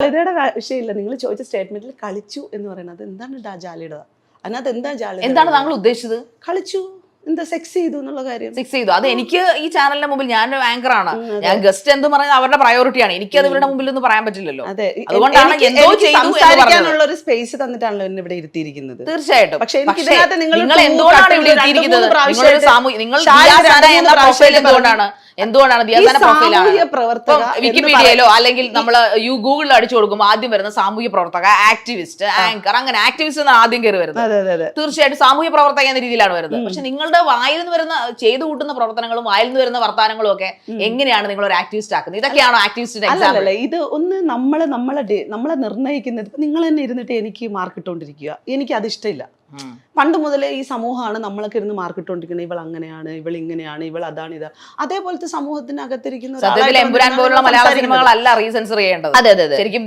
ജാളിതയുടെ വിഷയമില്ല. നിങ്ങൾ ചോദിച്ച സ്റ്റേറ്റ്മെന്റിൽ കളിച്ചു എന്ന് പറയുന്നത് എന്താണ് ഡാ ജാളിയുടെ അതിനകത്ത് എന്താ ജാലി എന്താണ് താങ്കൾ ഉദ്ദേശിച്ചത്? കളിച്ചു. എന്താ സെക്സ് ചെയ്തു എന്നുള്ള കാര്യം? സെക്സ് ചെയ്തു. അത് എനിക്ക് ഈ ചാനലിന്റെ മുമ്പിൽ ഞാൻ ആങ്കർ ആണ്. ഞാൻ ഗസ്റ്റ് എന്ത് പറയുന്നത് അവരുടെ പ്രയോറിറ്റിയാണ് എനിക്ക് അത് ഇവരുടെ മുമ്പിൽ ഒന്നും പറയാൻ പറ്റില്ലല്ലോ. അതുകൊണ്ടാണ് ഒരു സ്പേസ് തന്നിട്ടാണല്ലോ എന്നെ ഇവിടെ ഇരുത്തിയിരിക്കുന്നത്. തീർച്ചയായിട്ടും. പക്ഷേ എനിക്ക് നിങ്ങൾ എന്തുകൊണ്ടാണ് ഇവിടെ സാമൂഹ്യ നിങ്ങൾ എന്തുകൊണ്ടാണ്? എന്തുകൊണ്ടാണ് സാമൂഹ്യ പ്രവർത്തക വിക്കിപീഡിയയിലോ അല്ലെങ്കിൽ നമ്മൾ യു ഗൂഗിളിൽ അടിച്ചു കൊടുക്കുമ്പോൾ ആദ്യം വരുന്ന സാമൂഹ്യ പ്രവർത്തക ആക്ടിവിസ്റ്റ് ആങ്കർ അങ്ങനെ ആക്ടിവിസ്റ്റ് എന്നാണ് ആദ്യം കയറി വരുന്നത്. തീർച്ചയായിട്ടും സാമൂഹ്യ പ്രവർത്തക എന്ന രീതിയിലാണ് വരുന്നത്. പക്ഷെ നിങ്ങളുടെ വായിൽ നിന്ന് വരുന്ന ചെയ്തു കൂട്ടുന്ന പ്രവർത്തനങ്ങളും വായിൽ നിന്ന് വരുന്ന വർത്താനങ്ങളും ഒക്കെ എങ്ങനെയാണ് നിങ്ങൾ ഒരു ആക്ടിവിസ്റ്റ് ആക്കുന്നത്? ഇതൊക്കെയാണോ ആക്ടിവിസ്റ്റിന്റെ അല്ലല്ല ഇത് ഒന്ന് നമ്മളെ നമ്മളെ നമ്മളെ നിർണയിക്കുന്നത്. നിങ്ങൾ തന്നെ ഇരുന്നിട്ട് എനിക്ക് മാർക്ക് ഇട്ടുകൊണ്ടിരിക്കുക എനിക്ക് അത് ഇഷ്ടമില്ല പണ്ട് മുതലേ ഈ സമൂഹമാണ് നമ്മളൊക്കെ ഇരുന്ന് മാർക്കിട്ടുകൊണ്ടിരിക്കുന്നത് ഇവൾ അങ്ങനെയാണ് ഇവൾ ഇങ്ങനെയാണ് ഇവൾ അതാണ് ഇത് അതേപോലത്തെ സമൂഹത്തിനകത്തിരിക്കുന്ന എമ്പുരാൻ പോലുള്ള മലയാള സിനിമകളല്ല റീസെൻസർ ചെയ്യേണ്ടത്. അതെ അതെ ശരിക്കും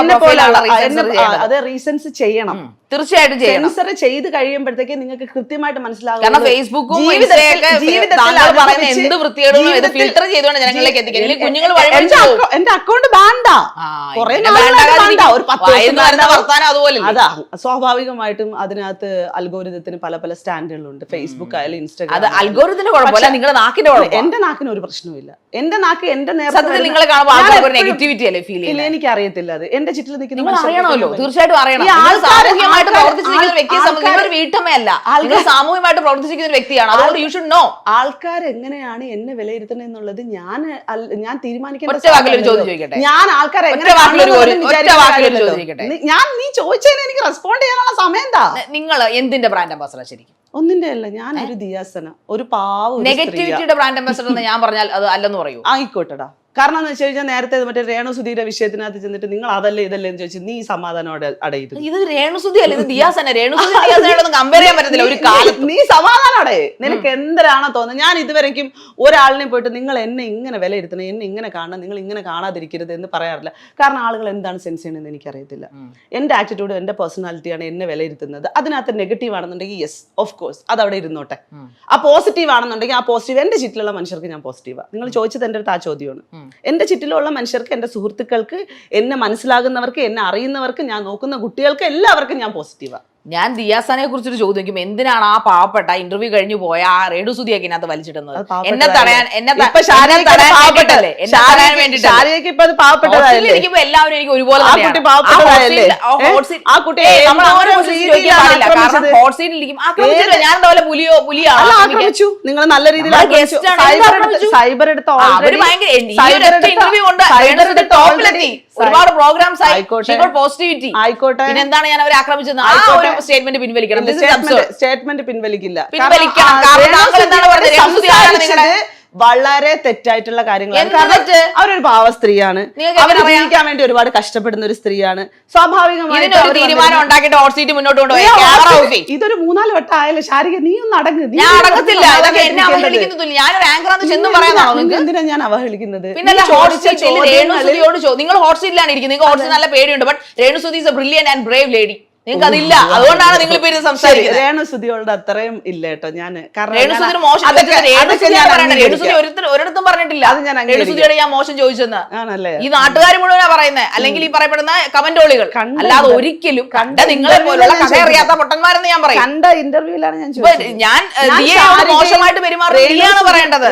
എന്നെ പോലെയുള്ള അത് ചെയ്യണം. തീർച്ചയായിട്ടും സെൻസർ ചെയ്ത് കഴിയുമ്പോഴത്തേക്ക് നിങ്ങൾക്ക് കൃത്യമായിട്ട് മനസ്സിലാകും ഫേസ്ബുക്കും എന്ത് ഫിൽട്ടർ ചെയ്തുകൊണ്ട് ജനങ്ങളിലേക്ക് കുഞ്ഞുങ്ങൾ എന്റെ അക്കൗണ്ട് ബാണ്ടാ കുറെ ഒരു പത്ത് അതുപോലെ അതാ സ്വാഭാവികമായിട്ടും അതിനകത്ത് അൽഗോരിതത്തിന് പല പല സ്റ്റാൻഡുകളുണ്ട് ഫേസ്ബുക്ക് ആയാലും അത് ഇൻസ്റ്റാഗ്രാം അൽഗോരിത്തിന്റെ കുഴപ്പമില്ല നിങ്ങളുടെ നാക്കിന്റെ കുഴപ്പം എന്റെ നാക്കിന് ഒരു പ്രശ്നവുമില്ല. എന്റെ നാക്ക് എന്റെ നേരത്തെ സത്യത്തിൽ വരുന്ന- നിങ്ങളെ കാണുമ്പോൾ ഞാൻ ആൾക്കാർക്ക് ഒരു എപ്പോഴും- നെഗറ്റിവിറ്റി അല്ലേ ഫീൽ ഇല്ല ചെയ്യുന്നത് എനിക്ക് അറിയത്തില്ല അത്. എന്റെ ചുറ്റിൽ നിൽക്കുന്ന നിങ്ങൾ മനുഷ്യർക്ക് അറിയണമല്ലോ ഞാൻ- തീർച്ചയായിട്ടും അറിയണം. ഈ നിങ്ങൾ ആൾക്കാര് സാമൂഹികമായിട്ട് ആൾക്കാര് പ്രവർത്തിച്ചിരിക്കുന്ന വ്യക്തിയെ സംബന്ധിച്ച് നിങ്ങൾ ഒരു വീട്ടമ്മയല്ല. നിങ്ങൾ സാമൂഹികമായിട്ട് പ്രവർത്തിച്ചിരിക്കുന്ന ഒരു വ്യക്തിയാണ്. അതുകൊണ്ട് യു ഷുഡ് നോ ആൾക്കാർ എങ്ങനെയാണ് എന്നെ വിലയിരുത്തണം എന്നുള്ളത് ഞാൻ ഞാൻ തീരുമാനിക്കേണ്ട ഒറ്റ വാക്കിൽ ഒരു ചോദ്യം ചോദിക്കട്ടെ. ഞാൻ ആൾക്കാരെ ഒറ്റ എങ്ങനെ വാക്കിൽ ഒരു കാണുന്നു എന്ന് ഒറ്റ വിചാരിക്കുന്ന വാക്കിൽ ഒരു ചോദ്യം ചോദിക്കട്ടെ. നീ- ഞാൻ നീ ചോദിച്ചതിന് എനിക്ക് റെസ്പോണ്ട് ചെയ്യാനുള്ള സമയം എന്താ നിങ്ങൾ എന്തിന്റെ ബ്രാൻഡ് അംബാസഡർ ശരിക്കും? ഒന്നിന്റെ അല്ല ഞാൻ ഒരു ദിയാസന ഒരു പാവ നെഗറ്റിവിറ്റിയുടെ ബ്രാൻഡ് അംബാസഡർ എന്ന് ഞാൻ പറഞ്ഞാൽ അത് അല്ലെന്ന് പറയൂ. ആയിക്കോട്ടെടാ. കാരണം എന്ന് വെച്ച് കഴിഞ്ഞാൽ നേരത്തെ മറ്റേ രേണുസുധിയുടെ വിഷയത്തിനകത്ത് ചെന്നിട്ട് നിങ്ങൾ അതല്ലേ ഇതല്ലേ എന്ന് ചോദിച്ചു നീ സമാധാനോടെ അടയിരുന്നു ഇത് രേണുസുധി അല്ല? ഇത് ദിയാസന ദിയാസനോടൊന്നും കമ്പയർ ചെയ്യാൻ പറ്റത്തില്ല. ഒരു കാലത്ത്. നീ സമാധാനോടെ നിനക്ക് എന്തരാണോ തോന്നുന്നത്? ഞാൻ ഇതുവരെയ്ക്കും ഒരാളിനെ പോയിട്ട് നിങ്ങൾ എന്നെ ഇങ്ങനെ വിലയിരുത്തണം എന്നെ ഇങ്ങനെ കാണണം നിങ്ങൾ ഇങ്ങനെ കാണാതിരിക്കരുത് എന്ന് പറയാറില്ല. കാരണം ആളുകൾ എന്താണ് സെൻസ് ചെയ്യണമെന്ന് എനിക്കറിയത്തില്ല. എന്റെ ആറ്റിറ്റ്യൂഡ് എന്റെ പേഴ്സണാലിറ്റിയാണ് എന്നെ വിലയിരുത്തുന്നത്. അതിനകത്ത് നെഗറ്റീവ് ആണെന്നുണ്ടെങ്കിൽ യെസ് ഓഫ് കോഴ്സ് അത് അവിടെ ഇരുന്നോട്ടെ ആ പോസിറ്റീവ് ആണെന്നുണ്ടെങ്കിൽ ആ പോസിറ്റീവ് എന്റെ ചുറ്റിലുള്ള മനുഷ്യർക്ക് ഞാൻ പോസിറ്റീവാണ് നിങ്ങൾ ചോദിച്ചത് എന്റെ അടുത്ത് ആ ചോദ്യമാണ്. എന്റെ ചുറ്റിലുള്ള മനുഷ്യർക്ക് എന്റെ സുഹൃത്തുക്കൾക്ക് എന്നെ മനസ്സിലാകുന്നവർക്ക് എന്നെ അറിയുന്നവർക്ക് ഞാൻ നോക്കുന്ന കുട്ടികൾക്ക് എല്ലാവർക്കും ഞാൻ പോസിറ്റീവാണ് ഞാൻ ദിയാസനെ കുറിച്ചൊരു ചോദ്യം ചോദിക്കും. എന്തിനാണ് ആ പാവപ്പെട്ട ഇന്റർവ്യൂ കഴിഞ്ഞു പോയ ആ റേഡുസുതിയൊക്കെ ഇതിനകത്ത് വലിച്ചിടുന്നത്? എന്നെ തടയാൻ എന്നെ ഇരിക്കുമ്പോ എല്ലാവരും എനിക്ക് ഒരുപോലെ ആ തന്നെയാണ്. കുട്ടി പാവപ്പെട്ടതായല്ലേ? ആ hot seat- ആ hot seat- ഏ? ആ കുട്ടി ഏയ് നമ്മൾ ഒരു രീതിയിലാണ് ചോദിക്കാൻ കാരണം ആക്രമിച്ചത്? hot seat ൽ ഇരിക്കും. ഞാൻ പുലിയോ പുലിയാണോ നിങ്ങൾ നല്ല രീതിയിൽ. സൈബർ എടുത്ത് ഇന്റർവ്യൂ കൊണ്ട് ടോപ്പിലെത്തി ഒരുപാട് പ്രോഗ്രാംസ് ആയി. ആയിക്കോട്ടെ. പോസിറ്റിവിറ്റി ആയിക്കോട്ടെ. എന്താണ് ഞാൻ അവരെ ആക്രമിച്ചത്? സ്റ്റേറ്റ്മെന്റ് പിൻവലിക്കണം. സ്റ്റേറ്റ്മെന്റ് പിൻവലിക്കില്ല. പിൻവലിക്കണം. താങ്കൾ എന്താണ് പറഞ്ഞത്? വളരെ തെറ്റായിട്ടുള്ള കാര്യങ്ങളാണ്. കാരണം അവരൊരു പാവ സ്ത്രീയാണ്. അവർ ജീവിക്കാൻ വേണ്ടി ഒരുപാട് കഷ്ടപ്പെടുന്ന ഒരു സ്ത്രീയാണ്. സ്വാഭാവികമായിട്ട് ഇതൊരു മൂന്നാൽ വട്ടം ആയാലും ശാരിക നീ ഒന്ന് അടങ്ങ്. എന്തിനാ- ഞാൻ അവഹേളിക്കുന്നത്? നിങ്ങൾ ഹോട്ട് സീറ്റിലാണ് ഇരിക്കുന്നത്. നിങ്ങൾ ഹോട്ട് നല്ല പേടിയുണ്ട്. But Renu Sudhi is a brilliant and brave lady നിങ്ങൾക്ക് അതില്ല. അതുകൊണ്ടാണ് നിങ്ങൾ ഇപ്പൊ സംസാരിക്കുന്നത്. രേണുസുതിയോട് അത്രയും ഇല്ല കേട്ടോ. ഞാൻ ഒരിടത്തും പറഞ്ഞിട്ടില്ല. അത് ഞാൻ. രേണുസുതിയുടെ ഞാൻ മോശം ചോദിച്ചെന്ന്. ആണല്ലേ? ഈ നാട്ടുകാർ മുഴുവനാ പറയുന്നത് അല്ലെങ്കിൽ ഈ പറയപ്പെടുന്ന കമന്റോളികൾ അല്ലാതെ ഒരിക്കലും കണ്ട നിങ്ങളെ പോലുള്ള കഥ ഞാൻ അറിയാത്ത പൊട്ടന്മാരെന്ന് ഞാൻ പറയും. കണ്ട ഇന്റർവ്യൂലാണ് ഞാൻ ഞാൻ മോശമായിട്ട് പെരുമാറുന്നത് പറയേണ്ടത്.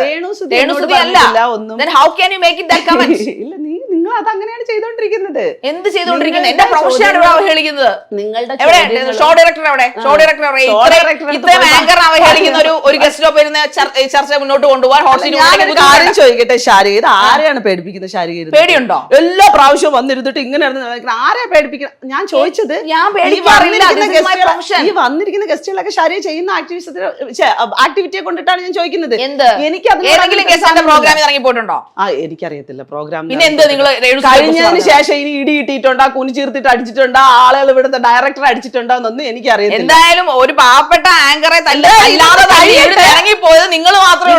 രേണുസുതി അല്ല. How how you you it it comment ഇല്ല നീ നിങ്ങൾ അത് അങ്ങനെയാണ് ചെയ്തോണ്ടിരിക്കുന്നത്. എന്ത് ചെയ്തോണ്ടിരിക്കുന്നത്? എന്റെ പ്രൊഫഷനാണ് ഇവിടെ അവഹേളിക്കുന്നത്? നിങ്ങളുടെ ഷോ ഡയറക്ടർ എവിടെ? ഷോ ഡയറക്ടർ ഇത്രയും- ആങ്കർ അവഹേളിക്കുന്ന ഒരു ഒരു ഗസ്റ്റ് ഓഫ് വരുന്ന ചർച്ച മുന്നോട്ട് കൊണ്ടുപോകാൻ കാര്യം ചോദിക്കട്ടെ ശാരിക ഇത് ആരെയാണ് പേടിപ്പിക്കുന്നത് ശാരിക? പേടിയുണ്ടോ? എല്ലാ പ്രാവശ്യവും വന്നിരുന്നിട്ട് ഇങ്ങനെ. ആരെയാ പേടിപ്പിക്കുന്നത് ഞാൻ ചോദിച്ചത് ഞാൻ ഈ. വന്നിരിക്കുന്ന ഗസ്റ്റുകളൊക്കെ ശാരിക ചെയ്യുന്ന ആക്ടിവിറ്റീസ് ആക്ടിവിറ്റിയെ കൊണ്ടിട്ടാണ് ഞാൻ ചോദിക്കുന്നത്. എനിക്ക് ഏതെങ്കിലും അങ്ങനെ പ്രോഗ്രാമിൽ ഇറങ്ങി പോയിട്ടുണ്ടോ ആ എനിക്കറിയത്തില്ല. പ്രോഗ്രാം പിന്നെ എന്ത്? നിങ്ങൾ കഴിഞ്ഞതിന് ശേഷം ഇനി ഇടി കിട്ടിയിട്ടുണ്ടോ കുനി ചീർത്തിട്ട് അടിച്ചിട്ടുണ്ടോ ആളുകൾ ഇവിടുത്തെ ഡയറക്ടർ അടിച്ചിട്ടുണ്ടോ എന്നൊന്നും എനിക്കറിയാം എന്തായാലും ഒരു പാവപ്പെട്ട ആങ്കറെ. ഇറങ്ങിപ്പോയത് നിങ്ങൾ മാത്രമേ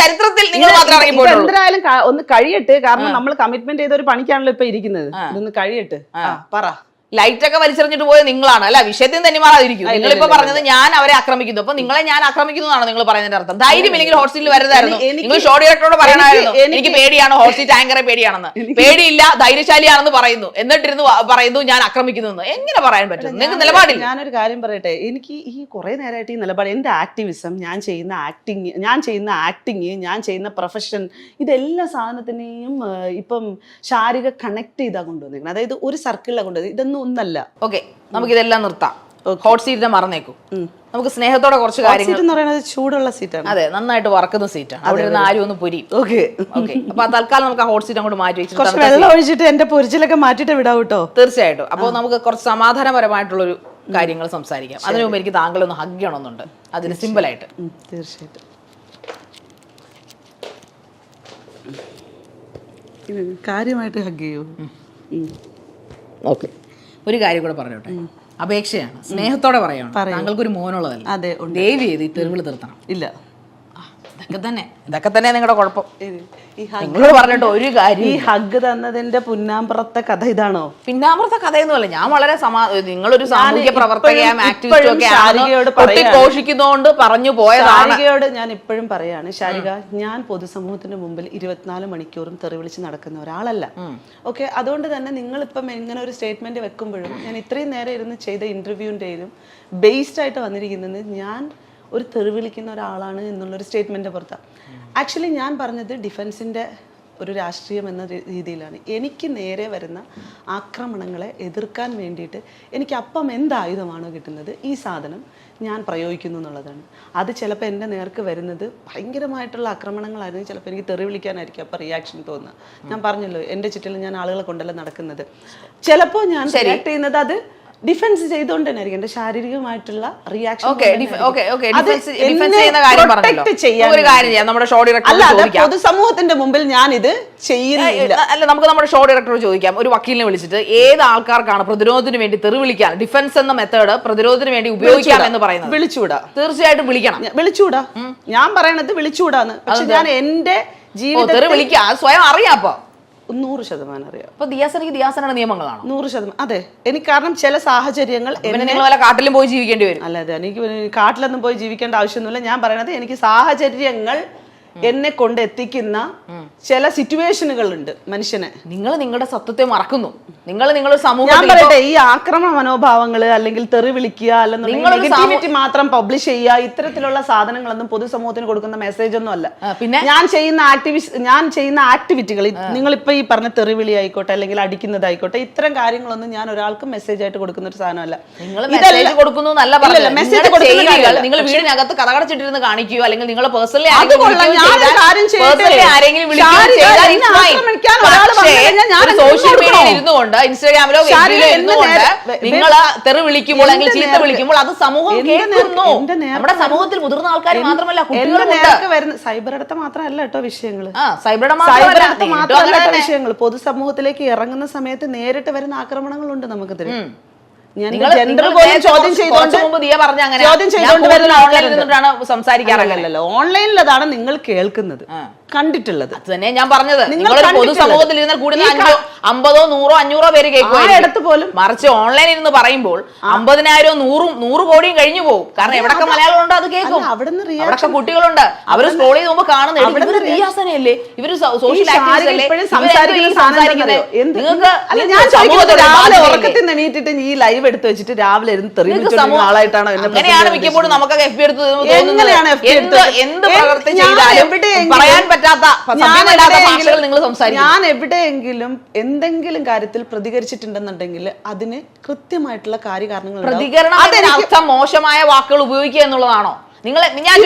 ചരിത്രത്തിൽ നിങ്ങൾ മാത്രമേ എന്തായാലും ഒന്ന് കഴിയട്ടെ. കാരണം നമ്മൾ കമ്മിറ്റ്മെന്റ് ചെയ്ത ഒരു പണിക്കാണല്ലോ ഇപ്പൊ ഇരിക്കുന്നത്. ഇതൊന്ന് കഴിയട്ടെ. പറ. ലൈറ്റ് ഒക്കെ വലിച്ചെറിഞ്ഞിട്ട് പോയത് നിങ്ങളാണ്. അല്ല വിഷയത്തിൽ തന്നെ മാറാതിരിക്കും ഇല്ല, നിങ്ങൾ ഇപ്പൊ ഇല്ല, പറഞ്ഞത് ഞാൻ അവരെ ആക്രമിക്കുന്നു. അപ്പൊ നിങ്ങളെ ഞാൻ ആക്രമിക്കുന്നു എന്നാണ് നിങ്ങൾ പറയുന്നതിന്റെ അർത്ഥം. ധൈര്യം ഇല്ലെങ്കിൽ ഹോട്ട് വരുന്നതായിരുന്നു. നിങ്ങൾ ഷോ ഡയറക്ടറോട് പറയണമായിരുന്നു. എനിക്ക് പേടിയാണ് ഹോട്ട് സീറ്റ് ആങ്കറെ പേടിയാണെന്ന് പേടിയില്ല ധൈര്യശാലിയാണെന്ന് പറയുന്നു. എന്നിട്ടിരുന്ന് പറയുന്നു ഞാൻ ആക്രമിക്കുന്നു എങ്ങനെ പറയാൻ പറ്റും? നിങ്ങൾക്ക് നിലപാടില്ല. ഞാനൊരു കാര്യം പറയട്ടെ. എനിക്ക് ഈ കുറെ നേരമായിട്ട് ഈ നിലപാട് എന്റെ ആക്ടിവിസം ഞാൻ ചെയ്യുന്ന ആക്ടിങ് ഞാൻ ചെയ്യുന്ന ആക്ടിങ് ഞാൻ ചെയ്യുന്ന പ്രൊഫഷൻ ഇതെല്ലാ സാധനത്തിനെയും ഇപ്പം ശാരീരിക കണക്ട് ചെയ്താ കൊണ്ടുവന്നിരിക്കുന്നത് അതായത് ഒരു സർക്കിളിലാണ് കൊണ്ടുവന്നത്. ഇതൊന്നും ഒന്നല്ല. ഓക്കെ നമുക്ക് ഇതെല്ലാം നിർത്താം ഹോട്ട് സീറ്റിനെ മറന്നേക്കും. നമുക്ക് സ്നേഹത്തോടെ കുറച്ച് കാര്യങ്ങൾ എന്ന് പറയുന്നത് ചൂടുള്ള സീറ്റാണ് അതെ നന്നായിട്ട് വറക്കുന്ന സീറ്റാണ് അവിടെ ഇരുന്ന് ആരും ഒന്ന് പൊരി. ഓക്കെ ഓക്കെ അപ്പൊ തൽക്കാലം നമുക്ക് ആ ഹോട്ട് സീറ്റ് അങ്ങോട്ട് മാറ്റി വെച്ചിട്ട് വെള്ളം ഒഴിച്ചിട്ട് എന്റെ പൊരിച്ചിലൊക്കെ മാറ്റിട്ട് വിടാം കേട്ടോ തീർച്ചയായിട്ടും. അപ്പോൾ നമുക്ക് കുറച്ച് സമാധാനപരമായിട്ടുള്ള ഒരു കാര്യങ്ങൾ സംസാരിക്കാം. അതിനു മുമ്പ് എനിക്ക് താങ്കളെ ഒന്ന് ഹഗ് ചെയ്യണമെന്നുണ്ട്. അതിന് സിമ്പിൾ ആയിട്ട്. തീർച്ചയായിട്ടും. കാര്യമായിട്ട് ഹഗ് ചെയ്യൂ. ഓക്കെ ഒരു കാര്യം കൂടെ പറഞ്ഞോട്ടെ. അപേക്ഷയാണ്. സ്നേഹത്തോടെ പറയണം. താങ്കൾക്ക് ഒരു മോനുള്ളതല്ല. ദയവ് ചെയ്ത് ഈ തെരുവിൽ നിർത്തണം. ഇല്ല. ഇതൊക്കെ തന്നെ. ഇതൊക്കെ തന്നെ നിങ്ങളുടെ കുഴപ്പം. ഈ ഹഗ് നിങ്ങളോട് പറഞ്ഞിട്ട് ഒരു കാര്യം ഈ ഹഗ് തന്നതിന്റെ പുന്നാമ്പുറത്തെ കഥ ഇതാണോ? പിന്നാമ്പുറത്തെ കഥയൊന്നുമല്ല ഞാൻ വളരെ സമാ നിങ്ങളൊരു സാമൂഹ്യ പ്രവർത്തകയും ആക്ടിവിസ്റ്റും ഒക്കെ ശാരികയോട് പറഞ്ഞു പോയതാണ്. ശാരികയോട് ഞാൻ ഇപ്പോഴും പറയാണ് ശാരിക ഞാൻ പൊതുസമൂഹത്തിന്റെ മുമ്പിൽ ഇരുപത്തിനാല് മണിക്കൂറും തെറി വിളിച്ച് നടക്കുന്ന ഒരാളല്ല. ഓക്കെ അതുകൊണ്ട് തന്നെ നിങ്ങൾ ഇപ്പം എങ്ങനെ ഒരു സ്റ്റേറ്റ്മെന്റ് വെക്കുമ്പോഴും ഞാൻ ഇത്രയും നേരം ഇരുന്ന് ചെയ്ത ഇന്റർവ്യൂവിന്റെയും ബേസ്ഡ് ആയിട്ട് വന്നിരിക്കുന്നത് ഞാൻ ഒരു തെറിവിളിക്കുന്ന ഒരാളാണ് എന്നുള്ളൊരു സ്റ്റേറ്റ്മെന്റ് പുറത്താണ് ആക്ച്വലി ഞാൻ പറഞ്ഞത് ഡിഫൻസിന്റെ ഒരു രാഷ്ട്രീയം എന്ന രീതിയിലാണ്. എനിക്ക് നേരെ വരുന്ന ആക്രമണങ്ങളെ എതിർക്കാൻ വേണ്ടിയിട്ട് എനിക്ക് അപ്പം എന്ത് ആയുധമാണോ കിട്ടുന്നത് ഈ സാധനം ഞാൻ പ്രയോഗിക്കുന്നു എന്നുള്ളതാണ്. അത് ചിലപ്പോൾ എന്റെ നേർക്ക് വരുന്നത് ഭയങ്കരമായിട്ടുള്ള ആക്രമണങ്ങളായിരുന്നു. ചിലപ്പോൾ എനിക്ക് തെറി വിളിക്കാനായിരിക്കും അപ്പം റിയാക്ഷൻ തോന്നുന്നത് ഞാൻ പറഞ്ഞല്ലോ എന്റെ ചുറ്റിലും ഞാൻ ആളുകളെ കൊണ്ടല്ല നടക്കുന്നത്. ചിലപ്പോൾ ഞാൻ റിയാക്ട് ചെയ്യുന്നത് അത് ഡിഫെൻസ് ചെയ്തുകൊണ്ട് തന്നെ ആയിരിക്കും എന്റെ ശാരീരികമായിട്ടുള്ള റിയാക്ഷൻ പൊതുസമൂഹത്തിന്റെ മുമ്പിൽ ഞാൻ ഇത് ചെയ്യുന്നില്ല. അല്ല നമുക്ക് നമ്മുടെ ഷോ ഡയറക്ടറോട് ചോദിക്കാം. ഒരു വക്കീലിനെ വിളിച്ചിട്ട് ഏത് ആൾക്കാർക്കാണ് പ്രതിരോധത്തിന് വേണ്ടി തെറിവിളിക്കാൻ ഡിഫൻസ് എന്ന മെത്തേഡ് പ്രതിരോധത്തിന് വേണ്ടി ഉപയോഗിക്കാം എന്ന് പറയുന്നത്? വിളിച്ചുകൂടാ തീർച്ചയായിട്ടും വിളിക്കണം. ഞാൻ- വിളിച്ചൂടാ ഞാൻ പറയണത് വിളിച്ചൂടാന്ന് പക്ഷെ ഞാൻ എന്റെ ജീവിതത്തിൽ സ്വയം അറിയാം അപ്പൊ. നൂറ് ശതമാനം അറിയാം. അപ്പൊ ദിയാസനക്ക് ദിയാസനയുടെ നിയമങ്ങളാണോ? നൂറ് ശതമാനം. അതെ എനിക്ക് കാരണം ചില സാഹചര്യങ്ങൾ പിന്നെ നിങ്ങൾ വല്ല കാട്ടിലും പോയി ജീവിക്കേണ്ടി വരും. അല്ല അതെ എനിക്ക് കാട്ടിലൊന്നും പോയി ജീവിക്കേണ്ട ആവശ്യമൊന്നുമില്ല. ഞാൻ പറയണത് എനിക്ക് സാഹചര്യങ്ങൾ എന്നെ കൊണ്ട് എത്തിക്കുന്ന ചില സിറ്റുവേഷനുകൾ ഉണ്ട് മനുഷ്യനെ. നിങ്ങൾ നിങ്ങളുടെ സത്വത്തെ മറക്കുന്നു. നിങ്ങൾ നിങ്ങൾ ഞാൻ സമൂഹത്തിൽ പറയട്ടെ ഈ ആക്രമണ മനോഭാവങ്ങൾ അല്ലെങ്കിൽ തെറി വിളിക്കുക അല്ലെങ്കിൽ മാത്രം പബ്ലിഷ് ചെയ്യുക ഇത്തരത്തിലുള്ള സാധനങ്ങളൊന്നും പൊതുസമൂഹത്തിന് കൊടുക്കുന്ന മെസ്സേജ് ഒന്നും അല്ല. പിന്നെ? ഞാൻ ചെയ്യുന്ന ആക്ടിവിസ്റ്റ് ഞാൻ ചെയ്യുന്ന ആക്ടിവിറ്റികൾ നിങ്ങൾ ഇപ്പൊ ഈ പറഞ്ഞ തെറിവിളി ആയിക്കോട്ടെ അല്ലെങ്കിൽ അടിക്കുന്നതായിക്കോട്ടെ ഇത്തരം കാര്യങ്ങളൊന്നും ഞാൻ ഒരാൾക്കും മെസ്സേജ് ആയിട്ട് കൊടുക്കുന്ന ഒരു സാധനമല്ല. നിങ്ങൾ മെസ്സേജ് കൊടുക്കുന്നു നല്ല കൊടുക്കുന്ന നിങ്ങൾ വീടിനകത്ത് കഥകടച്ചിട്ടിരുന്ന് കാണിക്കുകയോ അല്ലെങ്കിൽ നിങ്ങൾ പേഴ്സണലി സോഷ്യൽ? മീഡിയയിൽ ഇരുന്നുകൊണ്ട് ഇൻസ്റ്റാഗ്രാമിലോ ഇരുന്നുകൊണ്ട് നിങ്ങൾ തെറി വിളിക്കുമ്പോൾ അല്ലെങ്കിൽ ചീത്ത വിളിക്കുമ്പോൾ അത് സമൂഹം കേൾക്കുന്നു. നമ്മുടെ സമൂഹത്തിൽ മുതിർന്ന ആൾക്കാർ മാത്രമല്ല എന്റെ വരുന്ന സൈബർ അടുത്ത മാത്രമല്ല കേട്ടോ വിഷയങ്ങൾ സൈബർ മാത്രമല്ല. വിഷയങ്ങൾ പൊതുസമൂഹത്തിലേക്ക് ഇറങ്ങുന്ന സമയത്ത് നേരിട്ട് വരുന്ന ആക്രമണങ്ങളുണ്ട് നമുക്കെതിരെ ഞാൻ പോലും ചോദ്യം അങ്ങനെ ചോദ്യം വരുന്ന സംസാരിക്കാറല്ലേ ഓൺലൈനിൽ അതാണ് നിങ്ങൾ കേൾക്കുന്നത്. കണ്ടിട്ടുള്ളത്. അത് തന്നെ ഞാൻ പറഞ്ഞത്. നിങ്ങൾ പൊതു സമൂഹത്തിൽ പൊതുസമൂഹത്തിൽ ഇരുന്നാൽ കൂടുതൽ അമ്പതോ നൂറോ അഞ്ഞൂറോ പേര് കേൾക്കും അടുത്ത് പോലും. മറിച്ച് ഓൺലൈനിൽ ഇരുന്ന് പറയുമ്പോൾ അമ്പതിനായിരവും നൂറും നൂറ് കോടിയും കഴിഞ്ഞു പോകും. കാരണം എവിടൊക്കെ മലയാളം അത് കേൾക്കും. അവിടൊക്കെ കുട്ടികളുണ്ട്. അവർ സ്ക്രോൾ ചെയ്ത് പോകുമ്പോൾ കാണുന്നത് റിയാസനയല്ലേ? ഇവർ സോഷ്യൽ രാവിലെ ബാധ്യതയില്ലേ? ഉറക്കത്തിൽ എണീറ്റിട്ട് ഈ ലൈവ് എടുത്ത് വെച്ചിട്ട് രാവിലെ ഇരുന്ന് തെറി നിങ്ങൾക്ക് വിളിച്ചോണ്ടിരുന്ന എന്നെ അങ്ങനെയാണ് present മിക്കപ്പോഴും? നമുക്കൊക്കെ എഫ് ബി എടുത്ത് എങ്ങനെയാണ് എന്ത് എന്ത് ചെയ്താലും പറയാൻ പറ്റാത്ത ഭാഷകൾ നിങ്ങൾ സംസാരിക്കും ഞാൻ എവിടെയെങ്കിലും എന്തെങ്കിലും കാര്യത്തിൽ പ്രതികരിച്ചിട്ടുണ്ടെന്നുണ്ടെങ്കിൽ അതിന് കൃത്യമായിട്ടുള്ള കാര്യകാരണങ്ങൾ. പ്രതികരണം മോശമായ വാക്കുകൾ ഉപയോഗിക്കുക എന്നുള്ളതാണോ നിങ്ങൾ ഞാൻ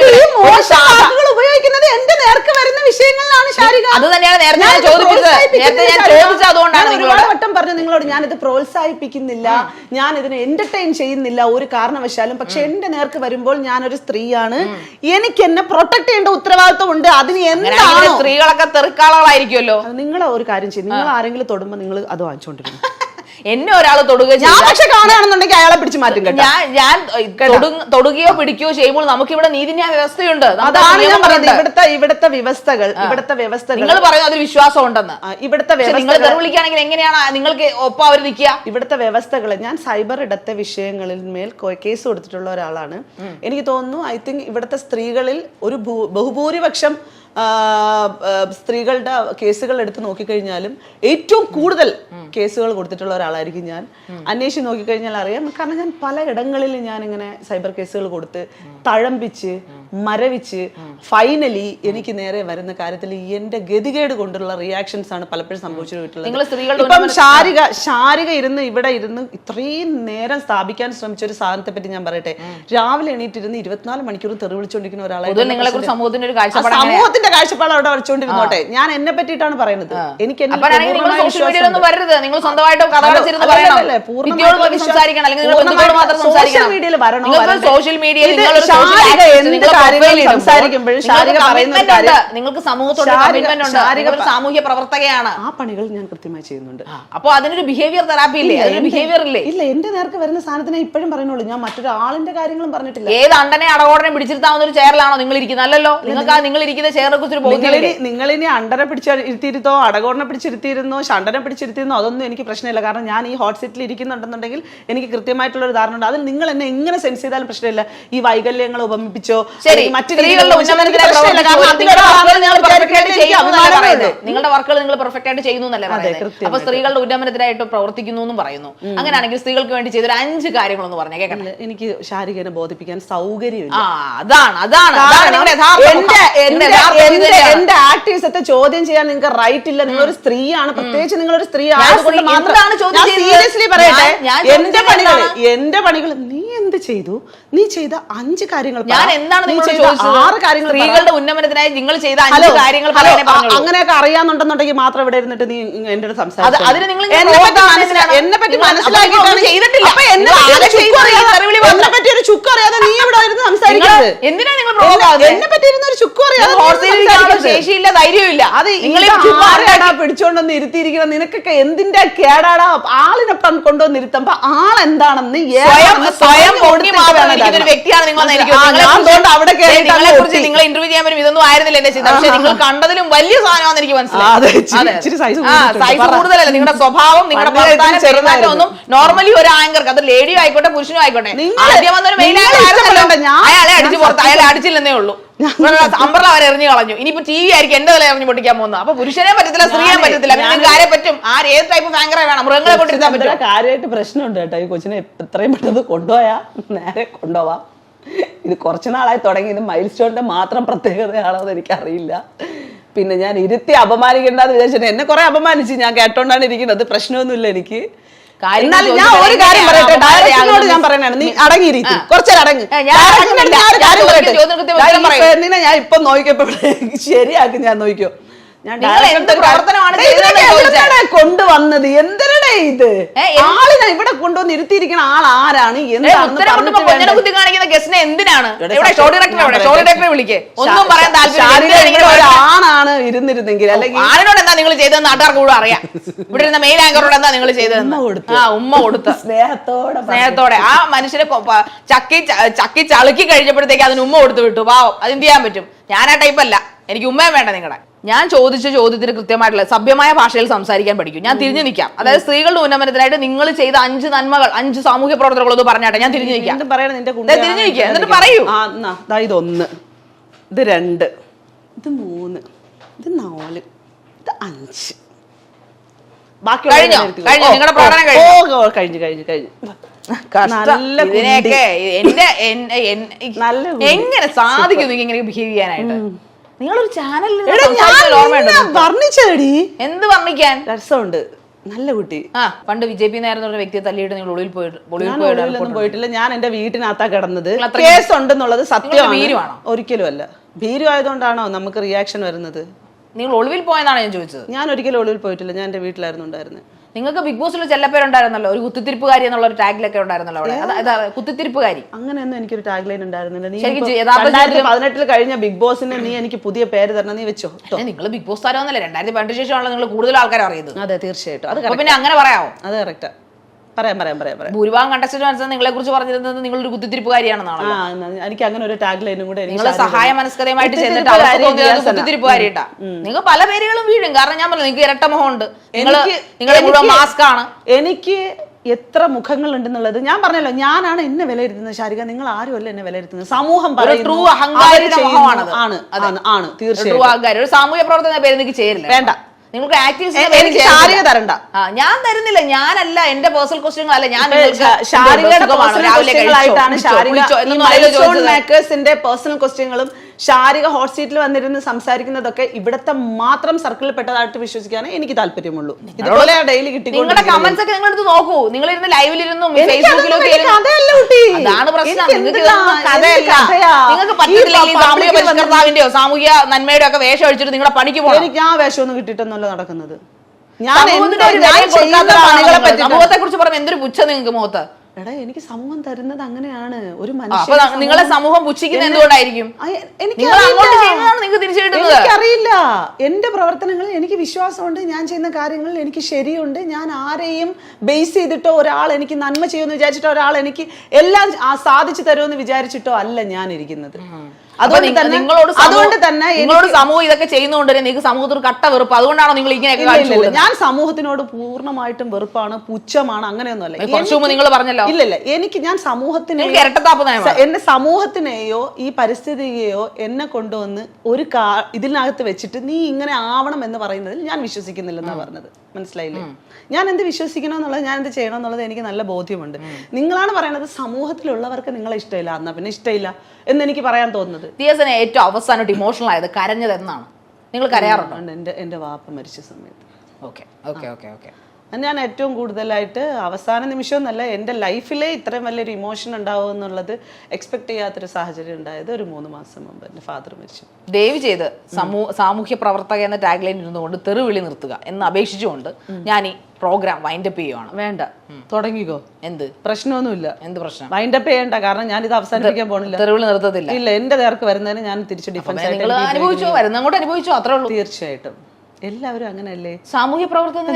ഉപയോഗിക്കുന്നത് എന്റെ നേർക്ക് വരുന്ന വിഷയങ്ങളിലാണ് ശാരിക. അത് തന്നെയാണ് നേരത്തെ ഞാൻ ചോദിച്ചത് പ്രോത്സാഹിപ്പിക്കുന്നില്ല നേരത്തെ ഞാൻ. ചോദിച്ചത് അതുകൊണ്ടാണ് നിങ്ങളോട്. വട്ടം പറഞ്ഞു നിങ്ങളോട് ഞാൻ ഇത് പ്രോത്സാഹിപ്പിക്കുന്നില്ല ഞാൻ ഇതിനെ എന്റർടൈൻ ചെയ്യുന്നില്ല ഒരു കാരണവശാലും. പക്ഷെ എന്റെ നേർക്ക് വരുമ്പോൾ ഞാൻ ഒരു സ്ത്രീയാണ് എനിക്ക് എന്നെ പ്രൊട്ടക്ട് ചെയ്യേണ്ട ഉത്തരവാദിത്വം ഉണ്ട് അതിന് എന്താണ്? സ്ത്രീകളൊക്കെ തെറുക്കാളായിരിക്കുമല്ലോ നിങ്ങളെ നിങ്ങൾ ഒരു കാര്യം ചെയ്യും. നിങ്ങൾ ആരെങ്കിലും തൊടുമ്പോൾ നിങ്ങൾ അത് വാങ്ങിച്ചോണ്ടിരുന്നു. എന്നെ ഒരാൾ തൊടുക ഞാൻ പക്ഷെ കാണുകയാണെന്നുണ്ടെങ്കിൽ അയാളെ പിടിച്ചു മാറ്റും ഞാൻ ഞാൻ തൊടുകയോ പിടിക്കുകയോ ചെയ്യുമ്പോൾ നമുക്ക് ഇവിടെ നീതിന്യായ വ്യവസ്ഥയുണ്ട്. അതാണ് ഞാൻ പറയുന്നത്. ഇവിടുത്തെ ഇവിടുത്തെ വ്യവസ്ഥകൾ ഇവിടുത്തെ വ്യവസ്ഥകൾ. നിങ്ങൾ പറയുന്നത് അതിൽ വിശ്വാസം ഉണ്ടെന്ന് ഇവിടുത്തെ നിങ്ങൾ വിളിക്കുകയാണെങ്കിൽ എങ്ങനെയാണ് നിങ്ങൾക്ക് ഒപ്പം അവർ നിൽക്കുക? ഇവിടുത്തെ വ്യവസ്ഥകൾ ഞാൻ സൈബർ ഇടത്തെ വിഷയങ്ങളിൽ മേൽ കേസ് കൊടുത്തിട്ടുള്ള ഒരാളാണ്. എനിക്ക് തോന്നുന്നു ഐ തിങ്ക് ഇവിടുത്തെ സ്ത്രീകളിൽ ഒരു ബഹുഭൂരിപക്ഷം സ്ത്രീകളുടെ കേസുകൾ എടുത്ത് നോക്കിക്കഴിഞ്ഞാലും ഏറ്റവും കൂടുതൽ കേസുകൾ കൊടുത്തിട്ടുള്ള ഒരാളായിരിക്കും ഞാൻ. അന്വേഷിച്ച് നോക്കിക്കഴിഞ്ഞാൽ അറിയാം. കാരണം ഞാൻ പല ഇടങ്ങളിൽ ഞാൻ ഇങ്ങനെ സൈബർ കേസുകൾ കൊടുത്ത് തഴമ്പിച്ച് മരവിച്ച് ഫൈനലി എനിക്ക് നേരെ വരുന്ന കാര്യത്തിൽ എന്റെ ഗതികേട് കൊണ്ടുള്ള റിയാക്ഷൻസ് ആണ് പലപ്പോഴും സംഭവിച്ചു സംഭവിച്ചിട്ടുള്ളത്. ഇപ്പം ശാരിക ശാരിക ഇരുന്ന് ഇവിടെ ഇരുന്ന് ഇത്രയും നേരം സ്ഥാപിക്കാൻ ശ്രമിച്ച ഒരു സാധനത്തെ പറ്റി ഞാൻ പറയട്ടെ. രാവിലെ എണീറ്റിരുന്ന് ഇരുപത്തിനാല് മണിക്കൂർ തെറി വിളിച്ചോണ്ടിരിക്കുന്ന ഒരാളെ സമൂഹത്തിന്റെ കാഴ്ചപ്പാട് അവിടെ വരച്ചോണ്ടിരുന്നോട്ടെ. ഞാൻ എന്നെ പറ്റിയിട്ടാണ് പറയുന്നത്. എനിക്ക് പൂർണമായിട്ടും? സോഷ്യൽ മീഡിയയിൽ സംസാരിക്കുമ്പോഴും നിങ്ങൾക്ക് സമൂഹത്തോട് സാമൂഹ്യ പ്രവർത്തകയാണ്. ആ പണികൾ ഞാൻ കൃത്യമായി ചെയ്യുന്നുണ്ട്. അപ്പൊ അതിനൊരു ബിഹേവിയർ തെറാപ്പി ഇല്ലേ? അതിനൊരു ബിഹേവിയർ ഇല്ലേ? ഇല്ല എന്റെ നേർക്ക് വരുന്ന സാധനത്തിന് ഇപ്പോഴും പറയുന്നുള്ളൂ. ഞാൻ മറ്റൊരാളിന്റെ കാര്യങ്ങളും പറഞ്ഞിട്ടില്ല. ഏത് അണ്ടനെ അടകോടനെ പിടിച്ചിരുത്താവുന്ന ഒരു ചെയറിലാണോ നിങ്ങൾ ഇരിക്കുന്നത് അല്ലല്ലോ നിങ്ങൾക്ക് നിങ്ങൾ ഇരിക്കുന്ന ചെയറിനെ കുറിച്ച് ബോധ്യമില്ലേ നിങ്ങളിനി നിങ്ങളിനി അണ്ടനെ പിടിച്ചിരുത്തിയിരുത്തോ അടകോടനെ പിടിച്ചിരുത്തിയിരുന്നോ ഷണ്ടനെ പിടിച്ചിരുത്തിയിരുന്നോ അതൊന്നും എനിക്ക് പ്രശ്നമില്ല. കാരണം ഞാൻ ഈ ഹോട്ട് സീറ്റിൽ ഇരിക്കുന്നുണ്ടെന്നുണ്ടെങ്കിൽ എനിക്ക് കൃത്യമായിട്ടുള്ള ഒരു ധാരണ ഉണ്ട്. അതിൽ നിങ്ങൾ എന്നെ എങ്ങനെ സെൻസ് ചെയ്താലും പ്രശ്നമില്ല. ഈ വൈകല്യങ്ങൾ ഉപമിപ്പിച്ചോ ശരി സ്ത്രീകളുടെ ഉന്നമനത്തിനായി നിങ്ങളുടെ വർക്കുകൾ നിങ്ങൾ പെർഫെക്റ്റ് ആയിട്ട് ചെയ്യുന്നു എന്നല്ലേ പറയുന്നത്. അപ്പൊ സ്ത്രീകളുടെ ഉന്നമനത്തിനായിട്ട് പ്രവർത്തിക്കുന്നു എന്നും പറയുന്നു. അങ്ങനെയാണെങ്കിൽ സ്ത്രീകൾക്ക് വേണ്ടി ചെയ്തൊരു അഞ്ച് കാര്യങ്ങളൊന്ന് പറഞ്ഞേ കേൾക്കണം എനിക്ക് ശാരികനെ ബോധിപ്പിക്കാൻ സൗകര്യം അതാണ് അതാണ് എന്റെ ആക്ടിവിസത്തെ ചോദ്യം ചെയ്യാൻ നിങ്ങൾക്ക് റൈറ്റ് ഇല്ല. നിങ്ങളൊരു സ്ത്രീയാണ്. പ്രത്യേകിച്ച് നിങ്ങളൊരു സ്ത്രീ ആയതുകൊണ്ട് സ്ത്രീ- മാത്രം എന്താണ് ചോദ്യം ഞാൻ സീരിയസ്ലി പറയട്ടെ. എന്റെ പണികൾ എന്റെ പണികൾ നീ എന്ത് ചെയ്തു? നീ ചെയ്ത അഞ്ച് കാര്യങ്ങൾ ഞാൻ എന്താണ് ആറ് കാര്യങ്ങൾ. സ്ത്രീകളുടെ ഉന്നമനത്തിനായി നിങ്ങൾ ചെയ്ത അഞ്ച് കാര്യങ്ങൾ അങ്ങനെയൊക്കെ അറിയാന്നുണ്ടെന്നുണ്ടെങ്കിൽ മാത്രം ഇവിടെ ഇരുന്നിട്ട് നീ എന്റെ അടുത്ത് അതിന് നിങ്ങൾ എന്നെ പറ്റി മനസ്സിലാക്കിയിട്ടാണ് ചെയ്തിട്ടില്ല. എന്നെ പറ്റി ഒരു ചുക്കും അറിയാതെ- നീ ഇവിടെ ഇരുന്ന് സംസാരിക്കരുത്. എന്തിനാ നിങ്ങൾ എന്നെ- പറ്റി ഇരുന്ന് ഒരു ചുക്കും അറിയാതെ. ശേഷിയില്ല ധൈര്യമില്ല അത് നിങ്ങൾ പിടിച്ചോണ്ടൊന്ന് ഇരുത്തിയിരിക്കണം നിനക്കൊക്കെ എന്തിന്റെ കേടാടാ? ആളിനെ പൺ- കൊണ്ടുവന്ന് ഇരുത്തുമ്പോ സ്വയം ഏതാണെന്ന് സ്വയം ഒരു വ്യക്തിയാണ് നിങ്ങൾ അതുകൊണ്ട് അവിടെ നിങ്ങളെ കുറിച്ച് നിങ്ങളെ നിങ്ങൾ ഇന്റർവ്യൂ ചെയ്യാൻ പറ്റും. ഇതൊന്നും ആയിരുന്നില്ല എന്റെ ചിന്ത പക്ഷെ നിങ്ങൾ കണ്ടതിലും വലിയ സാധനമാണെന്ന് എനിക്ക് മനസ്സിലായി. സൈസ് കൂടുതലല്ല. നിങ്ങളുടെ സ്വഭാവം നിങ്ങളുടെ ഒന്നും നോർമലി ഒരു ആങ്കർക്ക്. അത് ലേഡിയോ ആയിക്കോട്ടെ പുരുഷനും ആയിക്കോട്ടെ. ആദ്യം വന്നൊരു മെയിൻ അയാളെ അടിച്ചു പുറത്ത് അയാളെ അടിച്ചില്ലെന്നേ ഉള്ളൂ. അമ്പറ അവരെ എറിഞ്ഞു കളഞ്ഞു. ഇനിയിപ്പോ ടി വി ആയിരിക്കും. എന്റെ തല എറിഞ്ഞു പൊട്ടിക്കാൻ പോകുന്നത്. അപ്പൊ പുരുഷനെ പറ്റത്തില്ല സ്ത്രീയെ പറ്റത്തില്ല. നിങ്ങൾക്ക് ആരെ പറ്റും. ആര് ഏത് ടൈപ്പ് ഭയങ്കര വേണം? മൃഗങ്ങളെ കൊണ്ടിരുത്താൻ പറ്റും കാര്യമായിട്ട് പ്രശ്നമുണ്ട് കേട്ടോ. ഈ കൊച്ചിനെ എത്രയും പെട്ടെന്ന് കൊണ്ടുപോയാ നേരെ കൊണ്ടുപോവാം. ഇത് കുറച്ച് നാളായി തുടങ്ങി. ഇത് മൈൽ സ്റ്റോണിന്റെ മാത്രം പ്രത്യേകതയാണോ എന്ന് എനിക്കറിയില്ല. പിന്നെ ഞാൻ ഇരുത്തി അപമാനിക്കേണ്ടെന്ന് വിചാരിച്ചിട്ട് എന്നെ കുറെ അപമാനിച്ച് ഞാൻ കേട്ടോണ്ടാണ് ഇരിക്കുന്നത്. പ്രശ്നമൊന്നുമില്ല എനിക്ക്. എന്നാലും ഞാൻ ഒരു കാര്യം പറയട്ടെ. ഡയറക്ടറിനോട് ഞാൻ പറയണേ നീ അടങ്ങിയിരിക്കും. കുറച്ചേരം അടങ്ങ്. ഞാൻ ഇപ്പൊ നോക്കിയപ്പോ ശരിയാക്കി ഞാൻ നോക്കിയോ ഞാൻ കൊണ്ടുവന്നത്? എന്തിനടെ ഇത്? ആളിനെ ഇവിടെ കൊണ്ടുവന്ന് ഇരുത്തിയിരിക്കുന്ന ആൾ ആരാണ്? ആണാണ് ഇരുന്നിരുന്നെങ്കിൽ അല്ലെങ്കിൽ ആരോട് എന്താ നിങ്ങൾ ചെയ്തതെന്ന് നാട്ടുകാർക്ക് കൂടെ അറിയാം. ഇവിടെ ഇരുന്ന മെയിൻ ആങ്കറോട് എന്താ നിങ്ങൾ ചെയ്തതെന്ന്? ഉമ്മ കൊടുത്തു. ആ ഉമ്മ കൊടുത്ത്. സ്നേഹത്തോടെ സ്നേഹത്തോടെ. ആ മനുഷ്യനെ ചക്കി ചക്കി ചളുക്കി കഴിഞ്ഞപ്പോഴത്തേക്ക് അതിന് ഉമ്മ കൊടുത്തു വിട്ടു. പാവം അതെന്ത് ചെയ്യാൻ പറ്റും? ഞാൻ ആ ടൈപ്പല്ല അല്ല. എനിക്ക് ഉമ്മയും വേണ്ട നിങ്ങളുടെ ഞാൻ ചോദിച്ച ചോദ്യത്തിന് കൃത്യമായിട്ടുള്ള സഭ്യമായ ഭാഷയിൽ സംസാരിക്കാൻ പഠിക്കും. ഞാൻ തിരിഞ്ഞു നിൽക്കാം. അതായത് സ്ത്രീകളുടെ ഉന്നമനത്തിനായിട്ട് നിങ്ങൾ ചെയ്ത അഞ്ച് നന്മകൾ അഞ്ച് സാമൂഹ്യ പ്രവർത്തനങ്ങളൊന്ന് പറഞ്ഞാട്ടെ. ഞാൻ തിരിഞ്ഞു നിൽക്കാം. തിരിഞ്ഞു പറയണ നിന്റെ ദേ, തിരിഞ്ഞ് നിൽക്ക്. എന്നിട്ട് പറയൂ. ഇത് ഒന്ന് ഇത് രണ്ട്. ഇത് മൂന്ന്. ഇത് നാല്. ഇത് അഞ്ച്. ബാക്കി നിങ്ങളുടെ പ്രകടനം കഴിഞ്ഞു? കഴിഞ്ഞു കഴിഞ്ഞു. എങ്ങനെ സാധിക്കും നിങ്ങൾക്ക് ഇങ്ങനെ ബിഹേവ് ചെയ്യാനായിട്ട്? നിങ്ങളൊരു ചാനലിൽ വർണിച്ചേടി. എന്ത് വർണിക്കാൻ? രസമുണ്ട്. നല്ല കുട്ടി. ആ പണ്ട് ജെ പി നേരം ഒരു വ്യക്തിയെ തല്ലിയിട്ട് നിങ്ങൾ ഒളിവിൽ പോയിട്ട് പോയിട്ടില്ല. ഞാൻ എന്റെ വീട്ടിനകത്താ കിടന്നത്. കേസുണ്ടെന്നുള്ളത് സത്യം കേസ് ഉണ്ടെന്നുള്ളത് ഭീരുവാണോ? ഒരിക്കലും അല്ല ഭീരു ആയതുകൊണ്ടാണോ നമുക്ക് റിയാക്ഷൻ വരുന്നത്? നിങ്ങൾ ഒളിവിൽ പോയെന്നാണ് ഞാൻ ചോദിച്ചത്. ഞാൻ ഒരിക്കലും ഒളിവിൽ പോയിട്ടില്ല. ഞാൻ എന്റെ വീട്ടിലായിരുന്നു ഉണ്ടായിരുന്നത്. നിങ്ങൾക്ക് ബിഗ് ബോസിൽ ചെല്ലപ്പേരുണ്ടായിരുന്നല്ലോ ഒരു കുത്തിത്തിരിപ്പുകാരി എന്നുള്ള ഒരു ടാഗിലൊക്കെ ഉണ്ടായിരുന്നല്ലോ അവിടെ. അതാ കുത്തിത്തിരിപ്പുകാരി. അങ്ങനെയൊന്നും എനിക്കൊരു ടാഗ് ലൈൻ ഉണ്ടായിരുന്നില്ല. പതിനെട്ടിൽ കഴിഞ്ഞ ബിഗ് ബോസിന് നീ എനിക്ക് പുതിയ പേര് തരണം നീ വെച്ചോ. നിങ്ങൾ ബിഗ് ബോസ് താരം എന്നല്ലേ രണ്ടായിരത്തി പതിനെട്ട് ശേഷമാണല്ലോ നിങ്ങൾ കൂടുതൽ ആൾക്കാർ അറിയുന്നത്. അതെ തീർച്ചയായിട്ടും. അത്. പിന്നെ അങ്ങനെ പറയാമോ അത് കറക്റ്റാ പറയാം പറയാം പറയാം പറയാം. ഭൂരിഭാഗം കണ്ടസ്റ്റന്റ് മനസ്സിൽ നിങ്ങളെ കുറിച്ച് പറഞ്ഞിരുന്നത് നിങ്ങളൊരു കുത്തിത്തിരിപ്പുകാരിയാണെന്നാണ് ആ എന്നാ എനിക്ക് അങ്ങനെ ഒരു ടാഗ് ലൈനും കൂടെ നിങ്ങളെ നിങ്ങൾ സഹായ മനസ്കരമായിട്ട് ചെന്നിട്ട് അവർക്ക് തോന്നിയത് കുത്തിത്തിരിപ്പുകാരിട്ടാ നിങ്ങൾ പല പേരുകളും വീഴും. കാരണം ഞാൻ പറഞ്ഞു നിങ്ങൾക്ക് ഇരട്ട മുഖം ഉണ്ട് എനിക്ക് നിങ്ങളെ മുഴുവൻ മാസ്ക് ആണ്. എനിക്ക് എത്ര മുഖങ്ങൾ ഉണ്ടെന്നുള്ളത് ഞാൻ പറഞ്ഞല്ലോ ഞാനാണ് എന്നെ വിലയിരുത്തുന്നത് ശാരിക. നിങ്ങൾ ആരും അല്ല എന്നെ വിലയിരുത്തുന്നത്. സമൂഹം. മുഖമാണത്. ആണ് ആണ് ആണ് തീർച്ചയായും ഒരു സാമൂഹ്യ പ്രവർത്തന പേര് എനിക്ക് ചേരില്ല. വേണ്ട. നിങ്ങൾക്ക് എനിക്ക് ശാരിക തരണ്ട. ഞാൻ തരുന്നില്ല. ഞാനല്ല എന്റെ പേഴ്സണൽ ക്വസ്റ്റ്യൻ അല്ല ഞാൻ ശാരികയുടെ ശാരിക milestone ചോദിച്ചത്. makers-ന്റെ പേഴ്സണൽ ക്വസ്റ്റ്യങ്ങളും ശാരിക ഹോട്ട് സീറ്റിൽ വന്നിരുന്ന് സംസാരിക്കുന്നതൊക്കെ ഇവിടത്തെ മാത്രം സർക്കിളിൽ പെട്ടതായിട്ട് വിശ്വസിക്കാനേ എനിക്ക് താല്പര്യമുള്ളൂ. ഇതുപോലെ ഡെയിലി നിങ്ങളുടെ കിട്ടിക്കൊണ്ടിരിക്കുന്നത്. കമന്റ്സ് ഒക്കെ നിങ്ങൾ എടുത്ത് നോക്കൂ നിങ്ങൾ ഇരുന്ന് ലൈവിലിരുന്നും കുട്ടി. അതാണ് പ്രശ്നം. നിങ്ങൾക്ക് public സാമൂഹ്യ നന്മയുടെ ഒക്കെ വേഷം അഴിച്ചിട്ട് നിങ്ങളുടെ പണിക്ക് പോകണം. എനിക്ക് ആ വേഷം ഒന്നും കിട്ടിയിട്ടൊന്നുമല്ല നടക്കുന്നത്. ഞാൻ സമൂഹത്തിന് ഒരു എന്ത് ഞാൻ വിലയും ചെയ്യുന്ന കൊടുക്കാത്ത പണികളെ പറ്റി. സമൂഹത്തെ കുറിച്ച് പറഞ്ഞ എന്തൊരു പുച്ഛ നിങ്ങൾക്ക് മുഖത്ത്? എടാ എനിക്ക് സമൂഹം തരുന്നത് അങ്ങനെയാണ്. ഒരു മനുഷ്യൻ നിങ്ങളെ സമൂഹം പുച്ഛിക്കുന്നത് എന്തുകൊണ്ടായിരിക്കും? എനിക്ക് എനിക്കറിയില്ല. എന്റെ പ്രവർത്തനങ്ങളിൽ എനിക്ക് വിശ്വാസമുണ്ട്. ഞാൻ ചെയ്യുന്ന കാര്യങ്ങളിൽ എനിക്ക് ശരിയുണ്ട്. ഞാൻ ആരെയും ബേസ് ചെയ്തിട്ടോ ഒരാൾ എനിക്ക് നന്മ ചെയ്യുമെന്ന് വിചാരിച്ചിട്ടോ ഒരാൾ എനിക്ക് എല്ലാം സാധിച്ചു തരുമെന്ന് വിചാരിച്ചിട്ടോ അല്ല ഞാൻ ഇരിക്കുന്നത്. അതുകൊണ്ട് തന്നെ നിങ്ങളോട് സമൂഹം- അതുകൊണ്ട് തന്നെ നിങ്ങളോട് സമൂഹം ഇതൊക്കെ ചെയ്യുന്നതുകൊണ്ട് തന്നെ നിങ്ങൾക്ക് സമൂഹത്തിൽ കട്ട വെറുപ്പ് അതുകൊണ്ടാണോ നിങ്ങൾ ഇങ്ങനെ? ഞാൻ സമൂഹത്തിനോട് പൂർണമായിട്ടും വെറുപ്പാണ് പുച്ഛമാണ് അങ്ങനെയൊന്നുമല്ല. കുറച്ച് മുമ്പ് നിങ്ങൾ പറഞ്ഞല്ലോ. ഇല്ല ഇല്ല. എനിക്ക് ഞാൻ സമൂഹത്തിനെ എന്റെ സമൂഹത്തിനെയോ ഈ പരിസ്ഥിതിയെയോ എന്നെ കൊണ്ടുവന്ന് ഒരു കാ ഇതിനകത്ത് വെച്ചിട്ട് നീ ഇങ്ങനെ ആവണം എന്ന് പറയുന്നതിൽ ഞാൻ വിശ്വസിക്കുന്നില്ലെന്നാ പറഞ്ഞത്. മനസ്സിലായില്ലേ? ഞാൻ എന്ത് വിശ്വസിക്കണം എന്നുള്ളത് ഞാൻ എന്ത് ചെയ്യണം എന്നുള്ളത് എനിക്ക് നല്ല ബോധ്യമുണ്ട്. നിങ്ങളാണ് പറയുന്നത് സമൂഹത്തിലുള്ളവർക്ക് നിങ്ങളെ ഇഷ്ടമില്ല. എന്നാ പിന്നെ ഇഷ്ടമില്ല എന്ന് എനിക്ക് പറയാൻ തോന്നുന്നത്. ദിയസിനെ ഏറ്റവും അവസാനമായിട്ട് ഇമോഷണൽ ആയത് കരഞ്ഞത് എന്നാണ് നിങ്ങൾ കരയാറുണ്ടോ? എന്റെ എന്റെ എന്റെ വാപ്പ മരിച്ച സമയത്ത്. ഓക്കെ ഓക്കെ ഓക്കെ ഓക്കെ ഞാൻ ഏറ്റവും കൂടുതലായിട്ട് അവസാന നിമിഷം എന്നല്ല എന്റെ ലൈഫിലെ ഇത്രയും വലിയൊരു ഇമോഷൻ ഉണ്ടാവും എന്നുള്ളത് എക്സ്പെക്ട് ചെയ്യാത്തൊരു സാഹചര്യം ഉണ്ടായത് ഒരു മൂന്ന് മാസം മുമ്പ് എന്റെ ഫാദർ മരിച്ചു. ദയവ് ചെയ്ത് സമൂഹ സാമൂഹ്യ പ്രവർത്തക എന്ന ടാഗ് ലൈൻ ഇരുന്നുകൊണ്ട് തെറിവിളി നിർത്തുക എന്ന് അപേക്ഷിച്ചുകൊണ്ട് ഞാൻ ഈ പ്രോഗ്രാം വൈൻഡപ്പ് ചെയ്യുവാണ്. വേണ്ട. തുടങ്ങിക്കോ. എന്ത്? പ്രശ്നമൊന്നുമില്ല. എന്ത് പ്രശ്നം? വൈൻഡപ്പ് ചെയ്യണ്ട കാരണം ഞാൻ ഇത് അവസാനിപ്പിക്കാൻ പോണില്ല. തെറിവിളി നിർത്തത്തില്ല. ഇല്ല എന്റെ നേർക്ക് വരുന്നതിന് ഞാൻ തിരിച്ച് ഡിഫൻസ് അനുഭവിച്ചോ? വരുന്ന അങ്ങോട്ട് അനുഭവിച്ചോ? അത്രേ ഉള്ളൂ. തീർച്ചയായിട്ടും. എല്ലാവരും അങ്ങനെയല്ലേ? സാമൂഹ്യ പ്രവർത്തനം?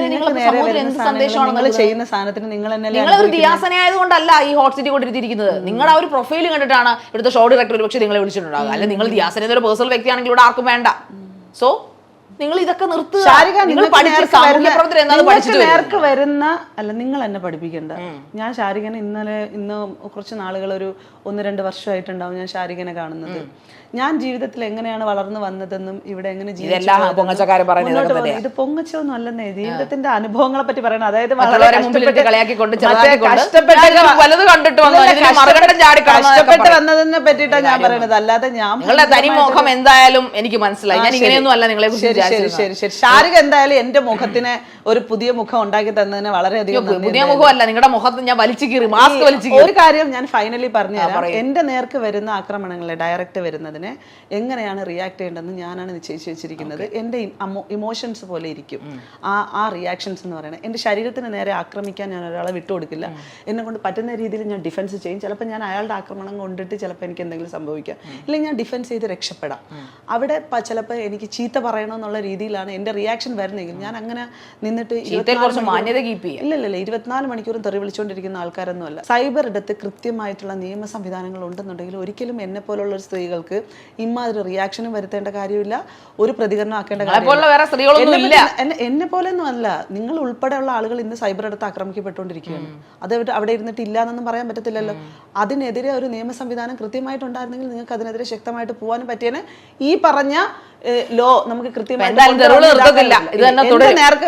ചെയ്യുന്ന സാധനത്തിന് നിങ്ങൾ നിങ്ങൾ ഒരു ദിയാസനയായതുകൊണ്ടല്ല ഈ ഹോട്ട് സിറ്റി കൊണ്ടിരുത്തിയിരിക്കുന്നത് നിങ്ങളുടെ ആ ഒരു പ്രൊഫൈൽ കണ്ടിട്ടാണ് ഇവിടുത്തെ ഷോ ഡയറക്ടർ ഒരു പക്ഷേ നിങ്ങളെ വിളിച്ചിട്ടുണ്ടാകുക അല്ലെ നിങ്ങൾ ദിയാസന എന്നൊരു പേഴ്സണൽ വ്യക്തിയാണെങ്കിൽ ഇവിടെ ആർക്കും വേണ്ട. സോ നിങ്ങൾ ഇതൊക്കെ നിർത്തുക. നേർക്ക് വരുന്ന- അല്ല നിങ്ങൾ എന്നെ പഠിപ്പിക്കണ്ട. ഞാൻ ശാരികനെ ഇന്നലെ ഇന്ന് കുറച്ച് നാളുകൾ ഒരു ഒന്ന് രണ്ട് വർഷമായിട്ടുണ്ടാവും ഞാൻ ശാരികനെ കാണുന്നത്. ഞാൻ ജീവിതത്തിൽ എങ്ങനെയാണ് വളർന്നു വന്നതെന്നും ഇവിടെ എങ്ങനെ ജീവിച്ചു ഇത് പൊങ്ങച്ചൊന്നും അല്ലെന്നേ ജീവിതത്തിന്റെ അനുഭവങ്ങളെ പറ്റി പറയണം. അതായത് കഷ്ടപ്പെട്ട്. വന്നതിനെ പറ്റിയിട്ടാണ് ഞാൻ പറയുന്നത് അല്ലാതെ ഞാൻ തനിമുഖം എന്തായാലും എനിക്ക് മനസ്സിലായി. ഞാൻ. ഇങ്ങനെയൊന്നും അല്ല നിങ്ങളെ ശരി ശരി ശരി ശരി. എന്തായാലും എന്റെ മുഖത്തിന് ഒരു പുതിയ മുഖം ഉണ്ടാക്കി തന്നതിന് വളരെയധികം പുതിയ മുഖമല്ല നിങ്ങളുടെ മുഖത്ത് ഞാൻ വലിച്ചു കീറി മാസ്ക് വലിച്ചു കീറി. ഒരു കാര്യം ഞാൻ ഫൈനലി പറഞ്ഞു എന്റെ നേർക്ക് വരുന്ന ആക്രമണങ്ങളെ ഡയറക്റ്റ് വരുന്നതിനെ എങ്ങനെയാണ് റിയാക്ട് ചെയ്യേണ്ടതെന്ന് ഞാനാണ് നിശ്ചയിച്ചു വെച്ചിരിക്കുന്നത്. എന്റെ ഇമോഷൻസ് പോലെ ഇരിക്കും. ആ ആ റിയാക്ഷൻസ് എന്ന് പറയുന്നത് എന്റെ ശരീരത്തിന് നേരെ ആക്രമിക്കാൻ ഞാൻ ഒരാളെ വിട്ടുകൊടുക്കില്ല. എന്നെ കൊണ്ട് പറ്റുന്ന രീതിയിൽ ഞാൻ ഡിഫൻസ് ചെയ്യും. ചിലപ്പോൾ ഞാൻ അയാളുടെ ആക്രമണം കൊണ്ടിട്ട് ചിലപ്പോൾ എനിക്ക് എന്തെങ്കിലും സംഭവിക്കാം. ഇല്ലെങ്കിൽ ഞാൻ ഡിഫൻസ് ചെയ്ത് രക്ഷപ്പെടാം. അവിടെ ചിലപ്പോൾ എനിക്ക് ചീത്ത പറയണമെന്നുള്ള രീതിയിലാണ് എന്റെ റിയാക്ഷൻ വരുന്നെങ്കിൽ ഞാൻ അങ്ങനെ നിന്നിട്ട് ചീത്തയിൽ 24 കുറച്ച് മാന്യത കീപ്പ് ഇല്ല ഇല്ല ഇല്ല ഇരുപത്തിനാല് മണിക്കൂറും തെറി വിളിച്ചുകൊണ്ടിരിക്കുന്ന ആൾക്കാരൊന്നുമല്ല. സൈബർ ഇടത്ത് കൃത്യമായിട്ടുള്ള നിയമ സംവിധാനങ്ങൾ ഉണ്ടെന്നുണ്ടെങ്കിൽ ഒരിക്കലും എന്നെ പോലുള്ള സ്ത്രീകൾക്ക് ഇമാതിരി റിയാക്ഷനും വരുത്തേണ്ട കാര്യമില്ല ഒരു പ്രതികരണം ആക്കേണ്ട കാര്യം വേറെ സ്ത്രീകളൊന്നും എന്നെ പോലെ ഒന്നും അല്ല. നിങ്ങൾ ഉൾപ്പെടെയുള്ള ആളുകൾ ഇന്ന് സൈബർ അടുത്ത് ആക്രമിക്കപ്പെട്ടുകൊണ്ടിരിക്കുകയാണ്. അത് അവിടെ- ഇരുന്നിട്ട് ഇല്ല എന്നൊന്നും പറയാൻ പറ്റത്തില്ലല്ലോ. അതിനെതിരെ ഒരു നിയമ സംവിധാനം കൃത്യമായിട്ടുണ്ടായിരുന്നെങ്കിൽ നിങ്ങൾക്ക് അതിനെതിരെ ശക്തമായിട്ട് പോകാനും പറ്റിയേനെ ഈ പറഞ്ഞ ലോ നമുക്ക് കൃത്യമായിട്ട്. നേർക്ക്